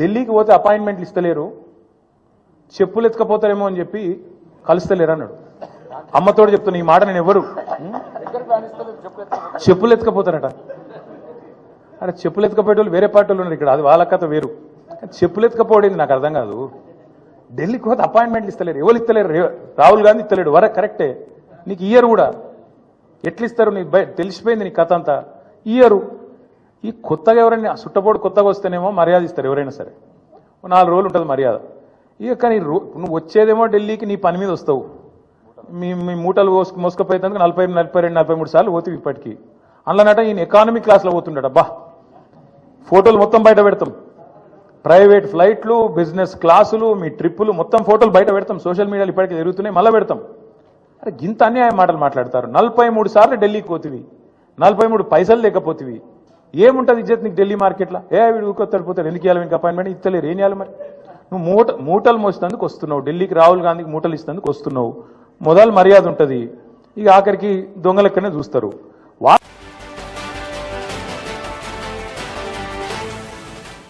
ఢిల్లీకి పోతే అపాయింట్మెంట్లు ఇస్తలేరు చెప్పులు ఎత్తుకపోతారేమో అని చెప్పి కలుస్తలేరు అన్నాడు. అమ్మతోడు చెప్తున్నా ఈ మాట నేను ఎవరు? చెప్పులు ఎత్తుకపోతారట. అరే చెప్పులు ఎత్తుకపోయేటోళ్ళు వేరే పార్టీలు ఉన్నారు ఇక్కడ అది వాళ్ళ కథ వేరు. చెప్పులు ఎత్తుకపోవడేది నాకు అర్థం కాదు. ఢిల్లీకి పోతే అపాయింట్మెంట్లు ఇస్తలేరు ఎవరు ఇస్తలేరు? రాహుల్ గాంధీ ఇస్తలేడు వర కరెక్టే. నీకు ఇయర్ కూడా ఎట్లా ఇస్తారు నీకు తెలిసిపోయింది నీ కథ అంతా. ఇయరు ఈ కొత్తగా ఎవరైనా సుట్టపోడు కొత్తగా వస్తేనేమో మర్యాద ఇస్తారు ఎవరైనా సరే. నాలుగు రోజులు ఉంటుంది మర్యాద. ఇక కానీ రో- నువ్వు వచ్చేదేమో ఢిల్లీకి నీ పని మీద వస్తావు. మీ మీ మూటలు మోసుకు మోసుకపోయేందుకు నలభై నలభై రెండు నలభై మూడు సార్లు పోతుంది ఇప్పటికీ. అందులోనట ఈయన ఎకానమీ క్లాస్లో పోతుండట. బా ఫోటోలు మొత్తం బయట పెడతాం. ప్రైవేట్ ఫ్లైట్లు బిజినెస్ క్లాసులు మీ ట్రిప్పులు మొత్తం ఫోటోలు బయట పెడతాం. సోషల్ మీడియాలో ఇప్పటికీ జరుగుతున్నాయి మళ్ళీ పెడతాం. అరే గింత అన్యాయ మాటలు మాట్లాడతారు. నలభై మూడు సార్లు ఢిల్లీకి పోతుంది నలభై మూడు పైసలు లేకపోతుంది ఏముంటుంది ఇజ్జత్ నీకు ఢిల్లీ మార్కెట్లో? ఏ వీడు ఊకొత్తాడు పోతాడు ఎందుకు ఇవ్వాలి అపాయింట్మెంట్ ఇస్తలేరు ఏం చేయాలి మరి? నువ్వు మూట మూటలు మోసినందుకు వస్తున్నావు. ఢిల్లీకి రాహుల్ గాంధీకి మూటలు ఇస్తేందుకు వస్తున్నావు. మొదలు మర్యాద ఉంటుంది. ఇక ఆఖరికి దొంగలెక్కనే చూస్తారు. వా